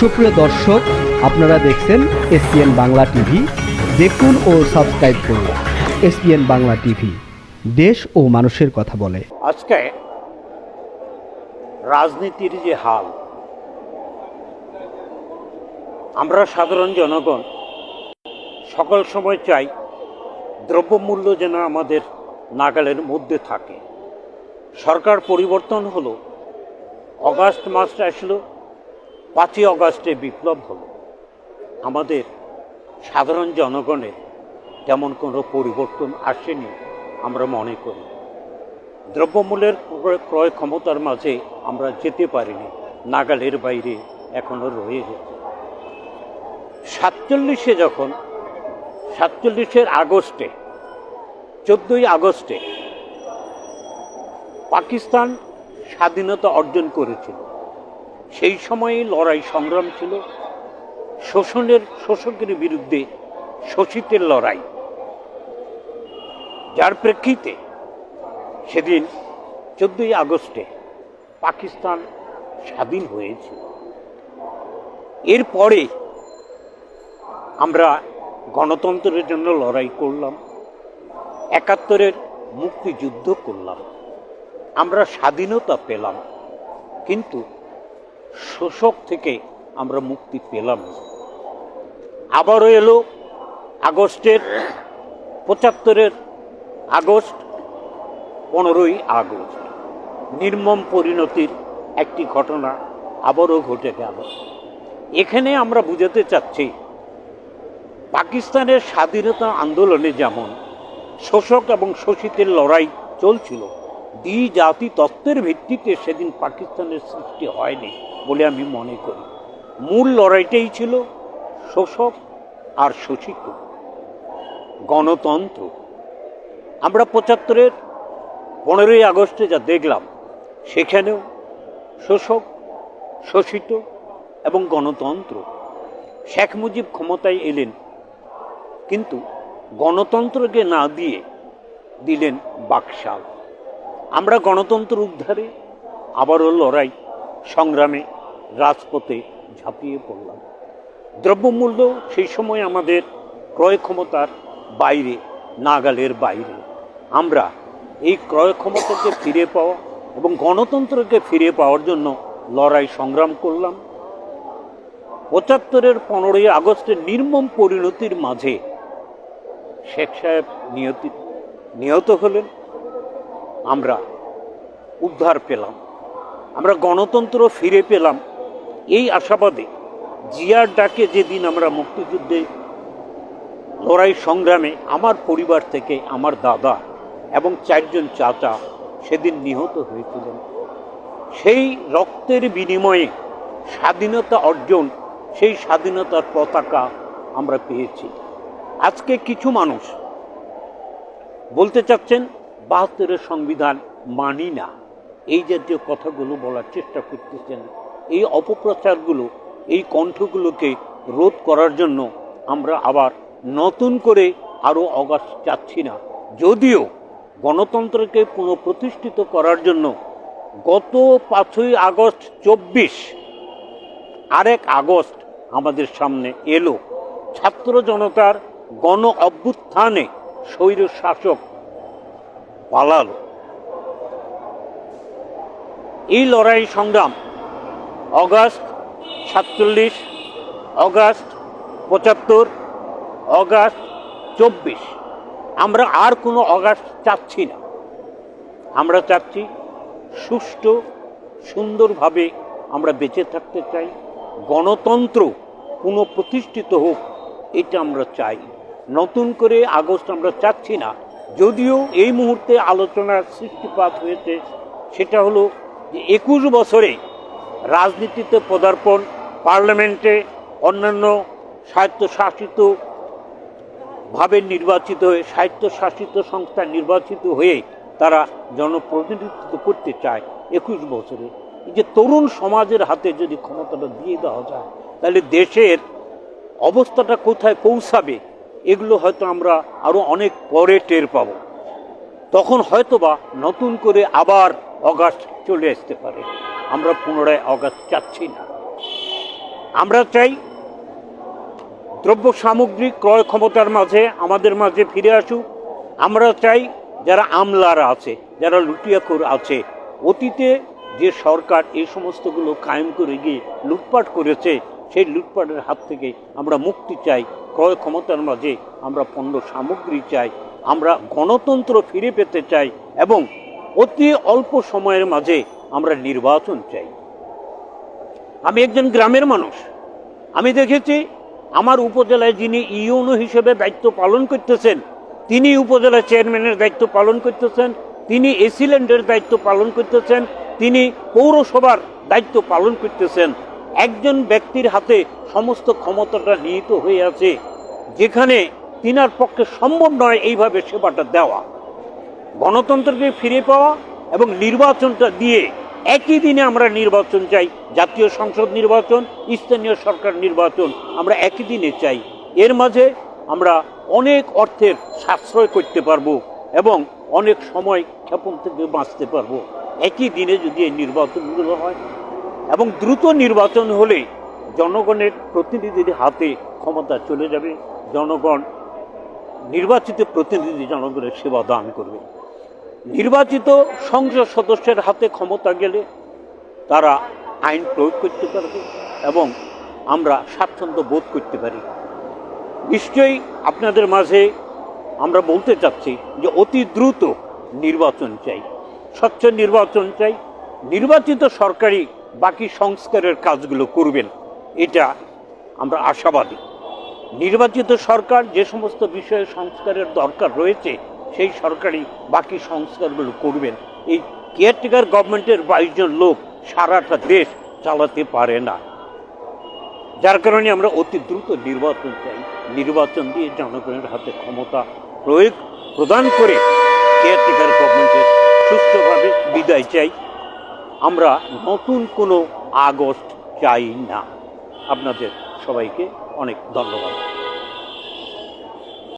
সুপ্রিয় দর্শক, আপনারা দেখছেন এসপিএন বাংলা টিভি। দেখুন ও সাবস্ক্রাইব করুন এসপিএন বাংলা টিভি। দেশ ও মানুষের কথা বলে। আজকে রাজনীতির যে হাল, আমরা সাধারণ জনগণ সকল সময় চাই দ্রব্যমূল্য যেন আমাদের নাগালের মধ্যে থাকে। সরকার পরিবর্তন হলো, অগাস্ট মাসটা আসলো পাঁচই অগাস্টে বিপ্লব হলো। আমাদের সাধারণ জনগণের তেমন কোনো পরিবর্তন আসেনি আমরা মনে করি। দ্রব্যমূল্যের ক্রয়- ক্ষমতার মাঝে আমরা যেতে পারিনি, নাগালের বাইরে এখনও রয়ে গেছে। সাতচল্লিশে যখন, সাতচল্লিশের আগস্টে, চোদ্দই আগস্টে পাকিস্তান স্বাধীনতা অর্জন করেছিল। সেই সময়ে লড়াই সংগ্রাম ছিল। শোষণের, শোষকের বিরুদ্ধে শোষিতের লড়াই। যার প্রেক্ষিতে সেদিন চোদ্দই আগস্টে পাকিস্তান স্বাধীন হয়েছিল। এরপরে আমরা গণতন্ত্রের জন্য লড়াই করলাম, একাত্তরের মুক্তিযুদ্ধ করলাম। আমরা স্বাধীনতা পেলাম, কিন্তু শোষক থেকে আমরা মুক্তি পেলাম। আবারও এলো আগস্টের পঁচাত্তরের আগস্ট, পনেরোই আগস্ট। নির্মম পরিণতির একটি ঘটনা আবারও ঘটে গেল। এখানে আমরা বুঝাতে চাচ্ছি, পাকিস্তানের স্বাধীনতা আন্দোলনে যেমন শোষক এবং শোষিতের লড়াই চলছিল দ্বি জাতি তত্ত্বের ভিত্তিতে সেদিন পাকিস্তানের সৃষ্টি হয়নি। বলে আমি মনে করি। মূল লড়াইটাই ছিল শোষক আর শোষিত। গণতন্ত্র। আমরা পঁচাত্তরের পনেরোই আগস্টে যা দেখলাম, সেখানেও শোষক, শোষিত এবং গণতন্ত্র। শেখ মুজিব ক্ষমতায় এলেন, কিন্তু গণতন্ত্রকে না দিয়ে দিলেন বাকশাল। আমরা গণতন্ত্র উদ্ধারে আবারও লড়াই, সংগ্রামে রাজপথে ঝাঁপিয়ে পড়লাম। দ্রব্যমূল্য সেই সময় আমাদের ক্রয় ক্ষমতার বাইরে, নাগালের বাইরে। আমরা এই ক্রয় ক্ষমতাকে ফিরে পাওয়া এবং গণতন্ত্রকে ফিরে পাওয়ার জন্য লড়াই সংগ্রাম করলাম। পঁচাত্তরের পনেরোই আগস্টের নির্মম পরিণতির মাঝে শেখ সাহেব নিহত নিহত হলেন। আমরা উদ্ধার পেলাম। আমরা গণতন্ত্র ফিরে পেলাম। এই আশাবাদে জিয়ার ডাকে যেদিন আমরা মুক্তিযুদ্ধে, লড়াই সংগ্রামে আমার পরিবার থেকে আমার দাদা এবং চারজন চাচা সেদিন নিহত হয়েছিলেন। সেই রক্তের বিনিময়ে স্বাধীনতা অর্জন, সেই স্বাধীনতার পতাকা আমরা পেয়েছি। আজকে কিছু মানুষ বলতে চাচ্ছেন, বাহাত্তরের সংবিধান মানি না। এই জাতীয় কথাগুলো বলার চেষ্টা করতেছেন এই অপপ্রচারগুলো, এই কণ্ঠগুলোকে রোধ করার জন্য আমরা আবার নতুন করে আরও অগাস চাচ্ছি না। যদিও গণতন্ত্রকে পুনঃপ্রতিষ্ঠিত করার জন্য গত পাঁচই আগস্ট চব্বিশ আরেক আগস্ট আমাদের সামনে এলো। ছাত্র জনতার গণ অভ্যুত্থানে স্বৈর শাসক পালালো এই লড়াই সংগ্রাম অগাস্ট সাতচল্লিশ, অগাস্ট পঁচাত্তর, অগাস্ট চব্বিশ। আমরা আর কোনো অগাস্ট চাচ্ছি না। আমরা চাচ্ছি সুষ্ঠু, সুন্দরভাবে আমরা বেঁচে থাকতে চাই। গণতন্ত্র পুনঃপ্রতিষ্ঠিত হোক, এটা আমরা চাই। নতুন করে আগস্ট আমরা চাচ্ছি না। যদিও এই মুহূর্তে আলোচনার সৃষ্টিপাত হয়েছে, সেটা হলো যে একুশ বছরে রাজনীতিতে পদার্পণ, পার্লামেন্টে অন্যান্য স্বায়ত্তশাসিত ভাবে নির্বাচিত হয়ে, স্বায়ত্তশাসিত সংস্থা নির্বাচিত হয়ে তারা জনপ্রতিনিধিত্ব করতে চায় একুশ বছরে। এই যে তরুণ সমাজের হাতে যদি ক্ষমতাটা দিয়ে দেওয়া যায়, তাহলে দেশের অবস্থাটা কোথায় পৌঁছাবে, এগুলো হয়তো আমরা আরও অনেক পরে টের পাবো। তখন হয়তোবা নতুন করে আবার অগাস্ট চলে আসতে পারে। আমরা পুনরায় অগাস্ট চাচ্ছি না। আমরা চাই দ্রব্য সামগ্রী ক্রয় ক্ষমতার মাঝে, আমাদের মাঝে ফিরে আসুক। আমরা চাই যারা আমলারা আছে, যারা লুটিয়াখোর আছে, অতীতে যে সরকার এই সমস্তগুলো কায়েম করে গিয়ে লুটপাট করেছে, সেই লুটপাটের হাত থেকে আমরা মুক্তি চাই। ক্রয় ক্ষমতার মাঝে আমরা পণ্য সামগ্রী চাই। আমরা গণতন্ত্র ফিরে পেতে চাই এবং অতি অল্প সময়ের মাঝে আমরা নির্বাচন চাই। আমি একজন গ্রামের মানুষ। আমি দেখেছি আমার উপজেলায় যিনি ইউনো হিসেবে দায়িত্ব পালন করতেছেন, তিনি উপজেলা চেয়ারম্যানের দায়িত্ব পালন করতেছেন, তিনি এসিল্যান্ডের দায়িত্ব পালন করতেছেন, তিনি পৌরসভার দায়িত্ব পালন করতেছেন। একজন ব্যক্তির হাতে সমস্ত ক্ষমতাটা নিহিত হয়ে আছে, যেখানে তিনার পক্ষে সম্ভব নয় এইভাবে সেবাটা দেওয়া। গণতন্ত্রকে ফিরে পাওয়া এবং নির্বাচনটা দিয়ে একই দিনে আমরা নির্বাচন চাই, জাতীয় সংসদ নির্বাচন, স্থানীয় সরকার নির্বাচন, আমরা একই দিনে চাই। এর মাঝে আমরা অনেক অর্থের সাশ্রয় করতে পারব এবং অনেক সময় ক্ষেপণ থেকে বাঁচতে পারব। একই দিনে যদি এই নির্বাচনগুলো হয় এবং দ্রুত নির্বাচন হলে জনগণের প্রতিনিধির হাতে ক্ষমতা চলে যাবে। জনগণ, নির্বাচিত প্রতিনিধি জনগণের সেবা দান করবে। নির্বাচিত সংসদ সদস্যের হাতে ক্ষমতা গেলে তারা আইন প্রয়োগ করতে পারবে এবং আমরা স্বাচ্ছন্দ্য বোধ করতে পারি। নিশ্চয়ই আপনাদের মাঝে আমরা বলতে চাচ্ছি যে অতি দ্রুত নির্বাচন চাই, স্বচ্ছ নির্বাচন চাই, নির্বাচিত সরকারি বাকি সংস্কারের কাজগুলো করবেন, এটা আমরা আশাবাদী। নির্বাচিত সরকার যে সমস্ত বিষয়ে সংস্কারের দরকার রয়েছে সেই সরকারি বাকি সংস্কারগুলো করবেন। এই কেয়ারটেকার গভর্নমেন্টের বাইশ জন লোক সারাটা দেশ চালাতে পারে না। যার কারণে আমরা অতি দ্রুত নির্বাচন চাই। নির্বাচন দিয়ে জনগণের হাতে ক্ষমতা প্রয়োগ প্রদান করে কেয়ারটেকার গভর্নমেন্টের সুস্থভাবে বিদায় চাই। আমরা নতুন কোনো আগস্ট চাই না। আপনাদের সবাইকে অনেক ধন্যবাদ।